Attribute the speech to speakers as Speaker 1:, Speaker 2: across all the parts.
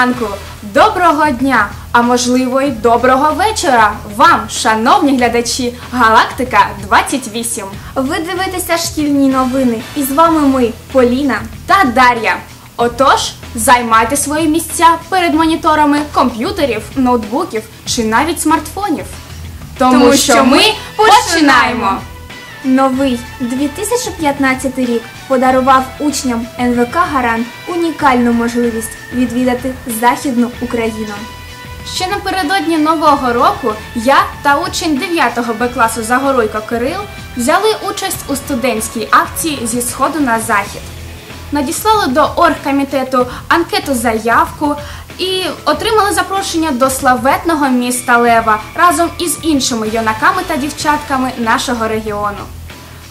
Speaker 1: Доброго ранку, доброго дня, а можливо й доброго вечора вам, шановні глядачі Галактика 28.
Speaker 2: Ви дивитеся шкільні новини, і з вами ми, Поліна.
Speaker 1: та Дар'я. Отож, займайте свої місця перед моніторами комп'ютерів, ноутбуків чи навіть смартфонів. Тому, що ми починаємо!
Speaker 2: Новий 2015 рік подарував учням НВК Гарант унікальну можливість відвідати Західну Україну.
Speaker 1: Ще напередодні нового року я та учень 9 Б класу Загоруйко Кирил взяли участь у студентській акції зі сходу на захід. Надіслали до оргкомітету анкету заявку і отримали запрошення до славетного міста Лева разом із іншими юнаками та дівчатками нашого регіону.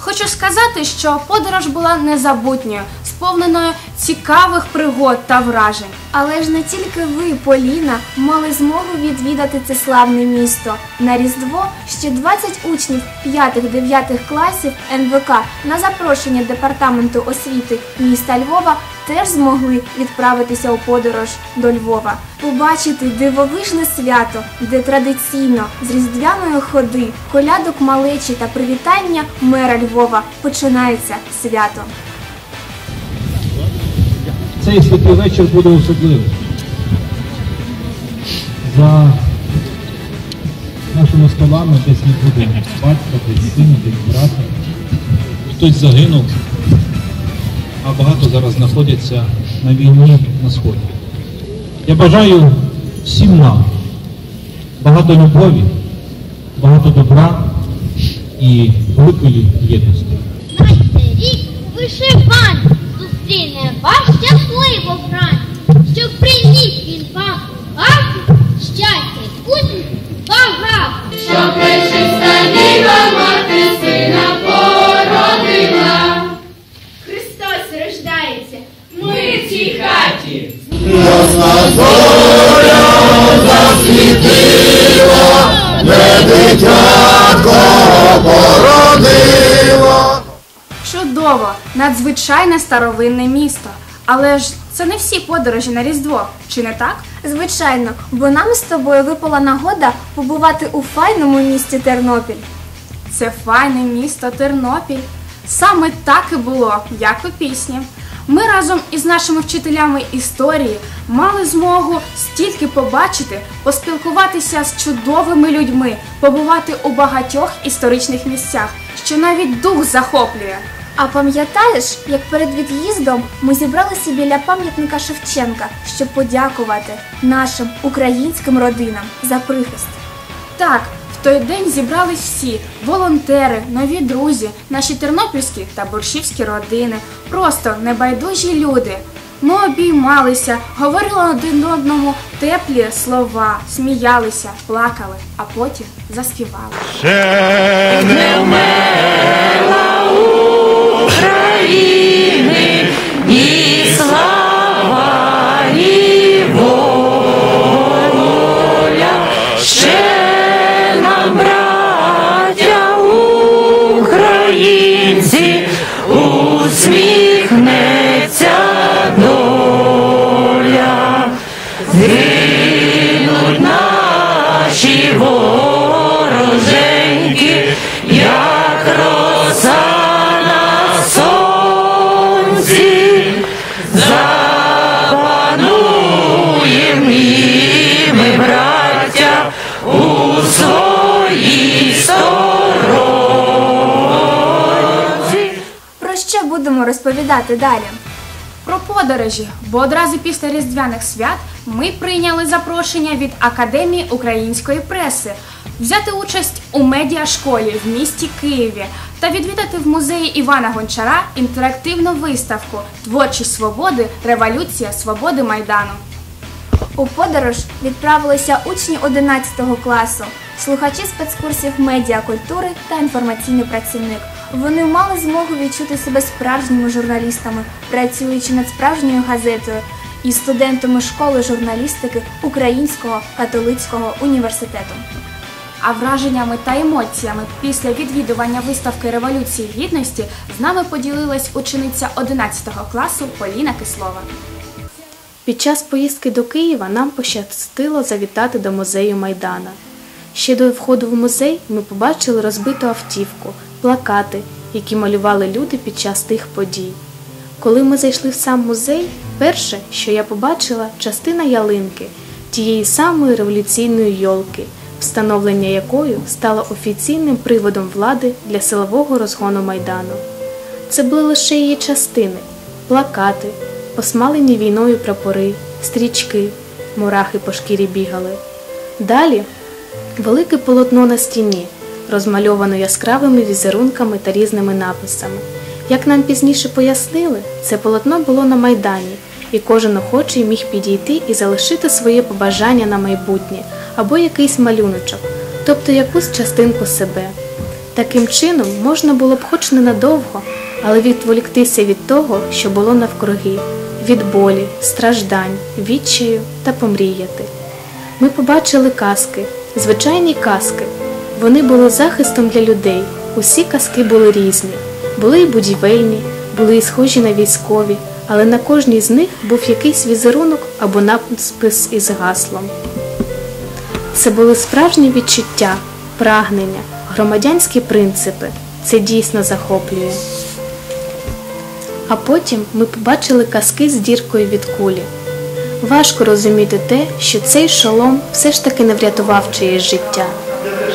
Speaker 1: Хочу сказати, що подорож була незабутньою, сповненою цікавих пригод та вражень.
Speaker 2: Але ж не тільки ви, Поліна, мали змогу відвідати це славне місто. На Різдво ще 20 учнів 5-9 класів НВК на запрошення департаменту освіти міста Львова теж змогли відправитися у подорож до Львова, побачити дивовижне свято, де традиційно з різдвяної ходи, колядок малечі та привітання мера Львова починається свято.
Speaker 3: Цей святий вечір буде особливим. За нашими столами десь не буде батька, десь сина, десь брата. Хтось загинув, багато зараз знаходяться на війні на сході. Я бажаю всім нам багато любові, багато добра і великої єдності.
Speaker 4: Настя рік вишиваний зустріне вас щасливо вранці, щоб приніс він вам хату щастя усміх багато.
Speaker 5: Хаті.
Speaker 1: Чудово, надзвичайне старовинне місто. Але ж це не всі подорожі на Різдво, чи не так?
Speaker 2: Звичайно, бо нам з тобою випала нагода побувати у файному місті Тернопіль.
Speaker 1: Це файне місто Тернопіль. Саме так і було, як у пісні. Ми разом із нашими вчителями історії мали змогу стільки побачити, поспілкуватися з чудовими людьми, побувати у багатьох історичних місцях, що навіть дух захоплює.
Speaker 2: А пам'ятаєш, як перед від'їздом ми зібралися біля пам'ятника Шевченка, щоб подякувати нашим українським родинам за прихист?
Speaker 1: Так, той день зібрались всі волонтери, нові друзі, наші тернопільські та борщівські родини, просто небайдужі люди. Ми обіймалися, говорили один одному теплі слова, сміялися, плакали, а потім заспівали.
Speaker 6: Ще не вмерла України, Згинуть наші вороженьки, як роса на сонці, запануєм і ми, браття, у своїй сторонці.
Speaker 2: Про що будемо розповідати далі?
Speaker 1: Про подорожі, бо одразу після різдвяних свят ми прийняли запрошення від Академії української преси взяти участь у медіашколі в місті Києві та відвідати в музеї Івана Гончара інтерактивну виставку Творчість свободи, революція свободи Майдану.
Speaker 2: У подорож відправилися учні 11 класу, слухачі спецкурсів медіакультури та інформаційний працівник. Вони мали змогу відчути себе справжніми журналістами, працюючи над справжньою газетою і студентами школи журналістики Українського католицького університету.
Speaker 1: А враженнями та емоціями після відвідування виставки Революції Гідності з нами поділилась учениця 11 класу Поліна Кислова.
Speaker 7: Під час поїздки до Києва нам пощастило завітати до музею Майдана. Ще до входу в музей ми побачили розбиту автівку, плакати, які малювали люди під час тих подій. Коли ми зайшли в сам музей, перше, що я побачила, частина ялинки, тієї самої революційної йолки, встановлення якою стало офіційним приводом влади для силового розгону Майдану. Це були лише її частини, плакати, посмалені війною прапори, стрічки, мурахи по шкірі бігали. Далі велике полотно на стіні, розмальоване яскравими візерунками та різними написами. Як нам пізніше пояснили, це полотно було на Майдані, і кожен охочий міг підійти і залишити своє побажання на майбутнє або якийсь малюночок, тобто якусь частинку себе. Таким чином можна було б хоч ненадовго, але відволіктися від того, що було навкруги, від болі, страждань, відчаю та помріяти. Ми побачили казки, звичайні казки. Вони були захистом для людей. Усі казки були різні. Були й будівельні, були й схожі на військові, але на кожній з них був якийсь візерунок або надпис із гаслом. Це були справжні відчуття, прагнення, громадянські принципи. Це дійсно захоплює. А потім ми побачили казки з діркою від кулі. Важко розуміти те, що цей шолом все ж таки не врятував чиєсь життя.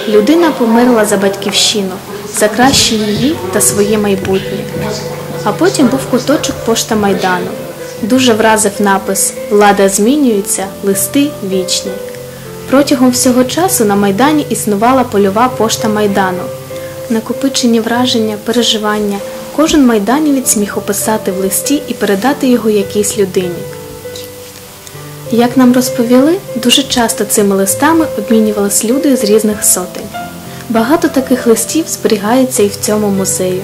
Speaker 7: Людина померла за батьківщину, за краще її та своє майбутнє. А потім був куточок пошта Майдану. Дуже вразив напис Влада змінюється, листи вічні. Протягом всього часу на Майдані існувала польова пошта Майдану. Накопичені враження, переживання, кожен майданівець міг описати в листі і передати його якійсь людині. Як нам розповіли, дуже часто цими листами обмінювались люди з різних сотень. Багато таких листів зберігається і в цьому музею.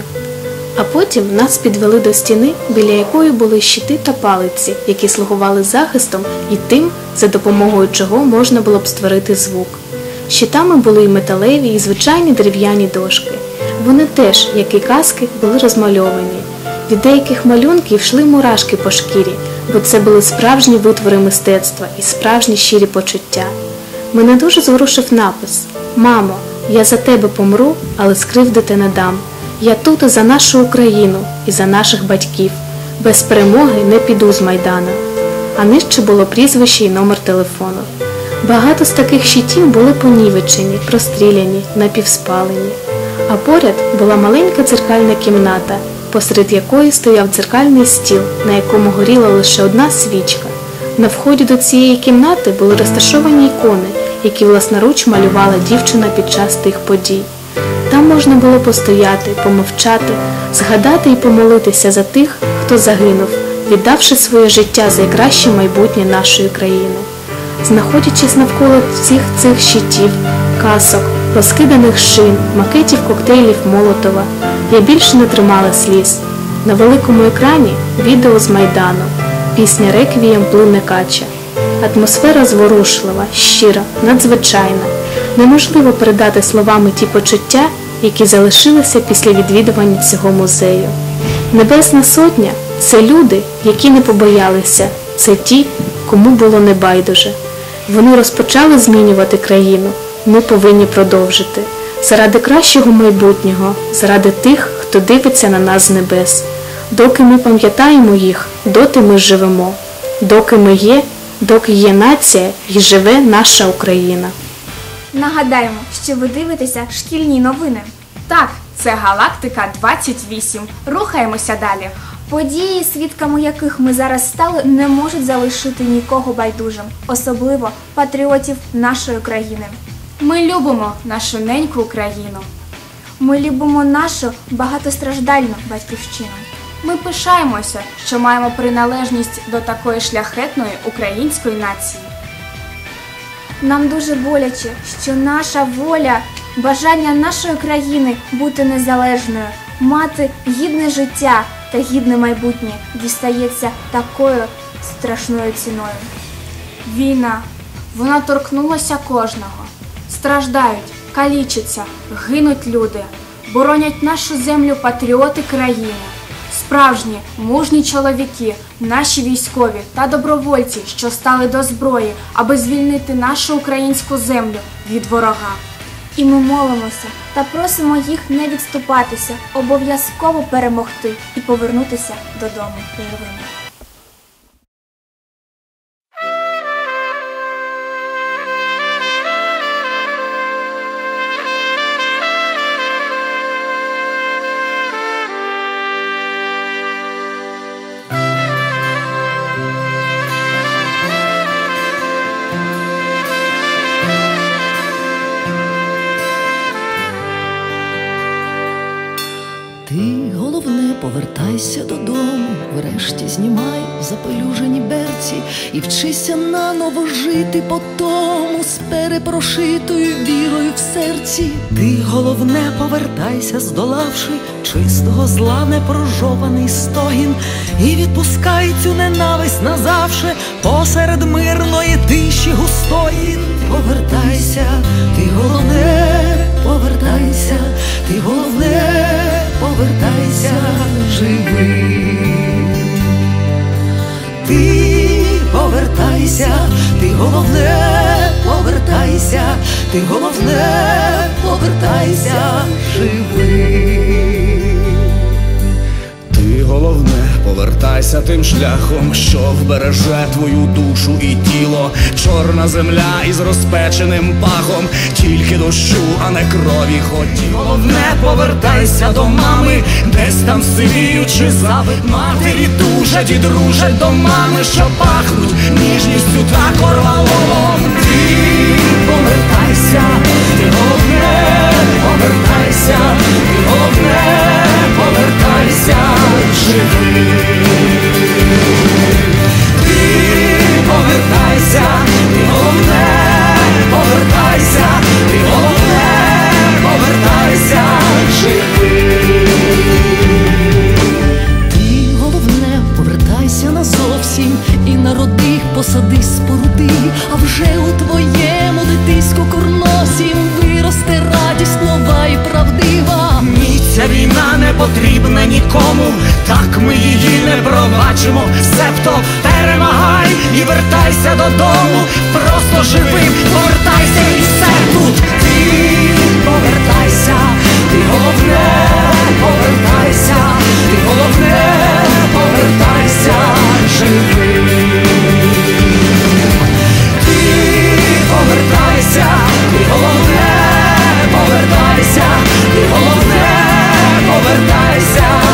Speaker 7: А потім нас підвели до стіни, біля якої були щити та палиці, які слугували захистом і тим, за допомогою чого можна було б створити звук. Щитами були і металеві, і звичайні дерев'яні дошки. Вони теж, як і каски, були розмальовані. Від деяких малюнків йшли мурашки по шкірі, бо це були справжні витвори мистецтва і справжні щирі почуття. Мене дуже зворушив напис Мамо, я за тебе помру, але скривдити не дам. Я тут за нашу Україну і за наших батьків. Без перемоги не піду з Майдана. А нижче було прізвище і номер телефону. Багато з таких щитів були понівечені, простріляні, напівспалені. А поряд була маленька дзеркальна кімната, посеред якої стояв дзеркальний стіл, на якому горіла лише одна свічка. На вході до цієї кімнати були розташовані ікони, які власноруч малювала дівчина під час тих подій. Там можна було постояти, помовчати, згадати і помолитися за тих, хто загинув, віддавши своє життя за краще майбутнє нашої країни. Знаходячись навколо всіх цих щитів, касок, розкиданих шин, макетів коктейлів Молотова, я більше не тримала сліз. На великому екрані відео з Майдану, пісня Реквієм плине кача. Атмосфера зворушлива, щира, надзвичайна. Неможливо передати словами ті почуття, які залишилися після відвідування цього музею. Небесна сотня це люди, які не побоялися, це ті, кому було небайдуже. Вони розпочали змінювати країну. Ми повинні продовжити. Заради кращого майбутнього, заради тих, хто дивиться на нас з небес. Доки ми пам'ятаємо їх, доти ми живемо. Доки ми є, доки є нація і живе наша Україна.
Speaker 2: Нагадаємо, що ви дивитеся шкільні новини.
Speaker 7: Так, це Галактика 28. Рухаємося далі.
Speaker 2: Події, свідками яких ми зараз стали, не можуть залишити нікого байдужим, особливо патріотів нашої країни.
Speaker 7: Ми любимо нашу неньку Україну.
Speaker 2: Ми любимо нашу багатостраждальну батьківщину.
Speaker 7: Ми пишаємося, що маємо приналежність до такої шляхетної української нації.
Speaker 2: Нам дуже боляче, що наша воля, бажання нашої країни бути незалежною, мати гідне життя та гідне майбутнє дістається такою страшною ціною.
Speaker 7: Війна, вона торкнулася кожного. Страждають, калічаться, гинуть люди, боронять нашу землю патріоти країни.
Speaker 1: Справжні мужні чоловіки, наші військові та добровольці, що стали до зброї, аби звільнити нашу українську землю від ворога.
Speaker 2: І ми молимося та просимо їх не відступатися, обов'язково перемогти і повернутися додому живими.
Speaker 8: Серці. Ти головне повертайся, здолавши чистого зла непрожований стогін, і відпускай цю ненависть назавше посеред мирної тиші густої. Повертайся, ти головне, повертайся, ти головне, повертайся живий. Повертайся, ти головне, повертайся, ти головне, повертайся. Живий.
Speaker 9: Головне, повертайся тим шляхом, що вбереже твою душу і тіло, чорна земля із розпеченим пахом, тільки дощу, а не крові. Хоті. Головне, повертайся до мами, десь там сивіючи запит матері. Дужать і дружать до мами, що пахнуть ніжністю та корвалолом. Ти повертайся, ти головне, повертайся, ти головне, повертайся, головне, повертайся, головне, повертайся живий.
Speaker 8: Головне, повертайся назовсім і народи, посади споруди, а вже у твоєму дитиську курносім виросте радість нова і правдива.
Speaker 9: Ні, війна не потрібна нікому, так ми її не пробачимо. Себто перемагай і вертайся додому, просто живим, повертайся і все тут. Ти повертайся, ти головне, повертайся, ти головне, повертайся живим. Ти повертайся, ти головне, повертайся, ти головне, повертайся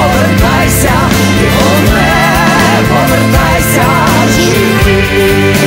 Speaker 9: повертайся, ти головне, повертайся живий.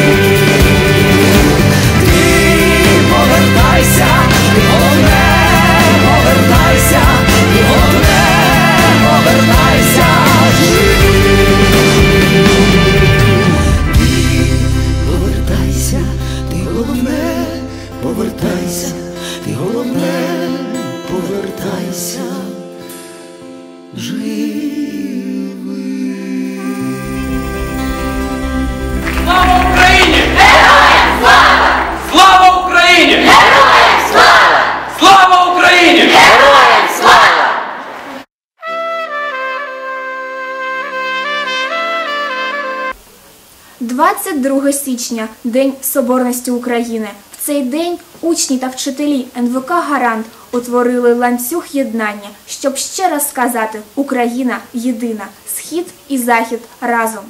Speaker 2: Січня День Соборності України. В цей день учні та вчителі НВК Гарант утворили ланцюг єднання, щоб ще раз сказати Україна єдина, схід і захід разом.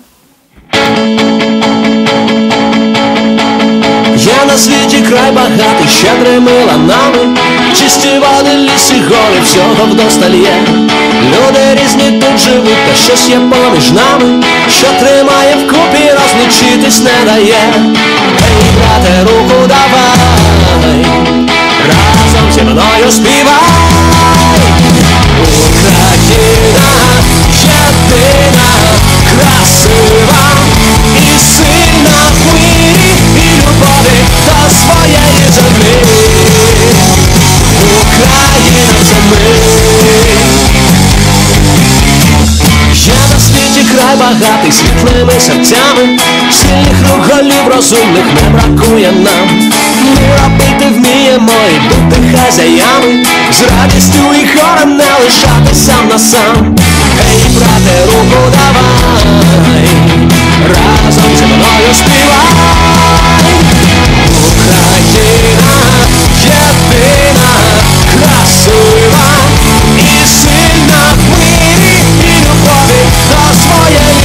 Speaker 10: Є на світі край багатий, щедрими ланами, чисті води, ліси, гори, всього вдосталь є. Люди різні тут живуть, та щось є поміж нами, що тримає вкупі, розлучитись не дає. Ей, брате, руку давай, разом зі мною співай, Україна, єдина, красива і сильна в мирі, і любові до своєї землі. Україна це ми. Світі багатий світлими серцями, сильних рук голів розумних не бракує нам. Ми робити вміємо і бути хазяями, з радістю і хором не лишати сам на сам. Ей, брате, руку давай, разом зі мною співай. Україна єдина,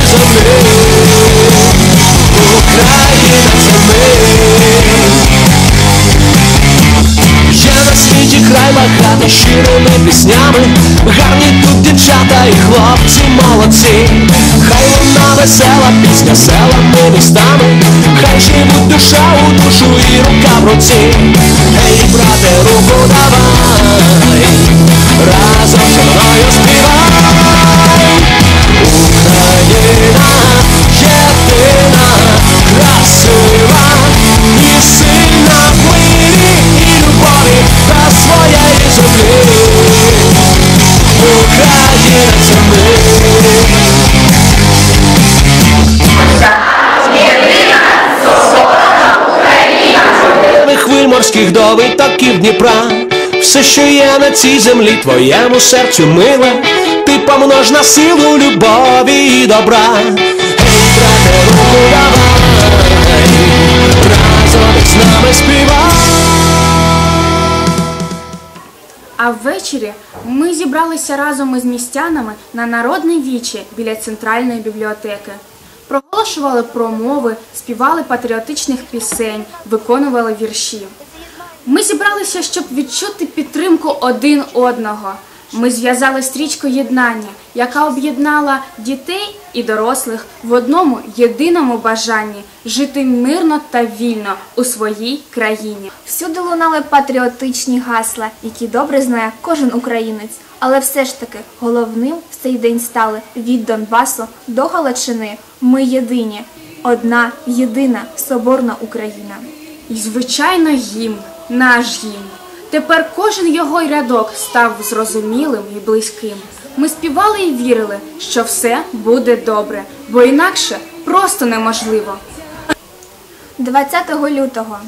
Speaker 10: своєї землі. Україна це ми. Є на світі край багатий щирими піснями, гарні тут дівчата і хлопці молодці. Хай вона весела пісня селами містами, хай живуть душа у душу і рука в руці. Ей, брате, руку давай, разом зі мною співай. Єдина, красива і сильна в і любові до своєї землі. Україна ми. Хвиль морських до витоків Дніпра Все, що є на цій землі, твоєму серцю миле Ти помнож на силу любові і добра Ей, брате, руку давай Разом з нами співай
Speaker 1: А ввечері ми зібралися разом із містянами на народне віче біля центральної бібліотеки. Проголошували промови, співали патріотичних пісень, виконували вірші. Ми зібралися, щоб відчути підтримку один одного. Ми зв'язали стрічку єднання, яка об'єднала дітей і дорослих в одному єдиному бажанні жити мирно та вільно у своїй країні.
Speaker 2: Всюди лунали патріотичні гасла, які добре знає кожен українець. Але все ж таки головним в цей день стали від Донбасу до Галичини. Ми єдині, одна єдина соборна Україна.
Speaker 1: І, звичайно, гімн, наш гімн. Тепер кожен його рядок став зрозумілим і близьким. Ми співали і вірили, що все буде добре, бо інакше просто неможливо.
Speaker 2: 20 лютого.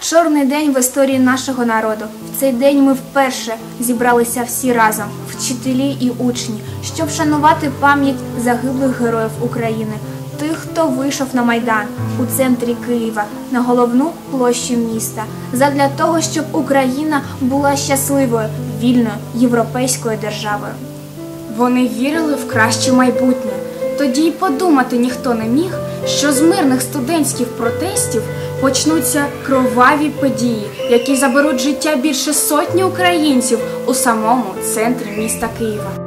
Speaker 2: Чорний день в історії нашого народу. В цей день ми вперше зібралися всі разом, вчителі і учні, щоб вшанувати пам'ять загиблих героїв України, тих, хто вийшов на майдан у центрі Києва на головну площу міста, задля того, щоб Україна була щасливою, вільною європейською державою.
Speaker 1: Вони вірили в краще майбутнє. Тоді й подумати ніхто не міг, що з мирних студентських протестів почнуться кроваві події, які заберуть життя більше сотні українців у самому центрі міста Києва.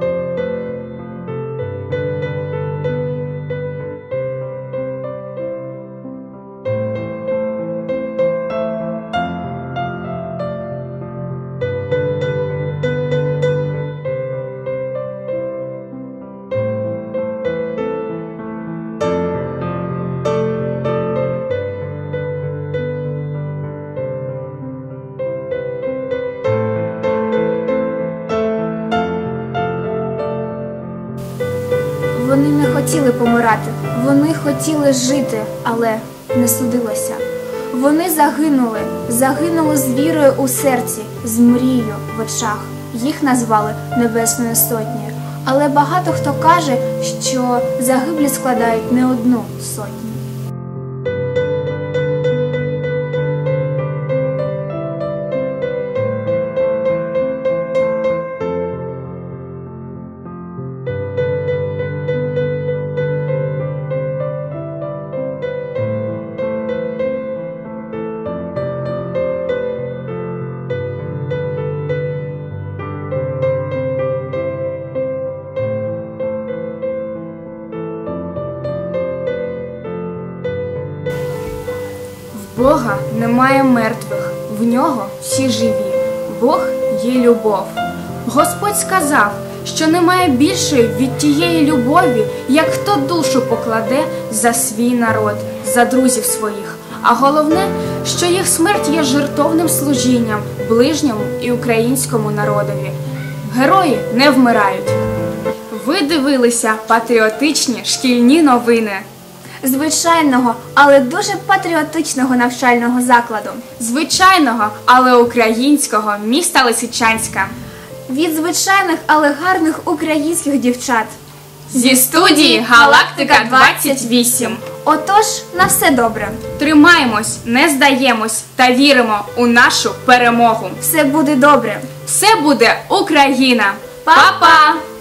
Speaker 2: Хотіли помирати, вони хотіли жити, але не судилося. Вони загинули, загинули з вірою у серці, з мрією в очах. Їх назвали Небесною Сотнею. Але багато хто каже, що загиблі складають не одну сотню.
Speaker 1: Всі живі. Бог є любов. Господь сказав: що немає більшої від тієї любові, як хто душу покладе за свій народ, за друзів своїх. А головне, що їх смерть є жертовним служінням ближньому і українському народові. Герої не вмирають. Ви дивилися патріотичні шкільні новини.
Speaker 2: Звичайного, але дуже патріотичного навчального закладу.
Speaker 1: Звичайного, але українського міста Лисичанська.
Speaker 2: Від звичайних, але гарних українських дівчат.
Speaker 1: Зі студії Галактика 28.
Speaker 2: Отож, на все добре.
Speaker 1: Тримаємось, не здаємось та віримо у нашу перемогу.
Speaker 2: Все буде добре.
Speaker 1: Все буде Україна! Па-па!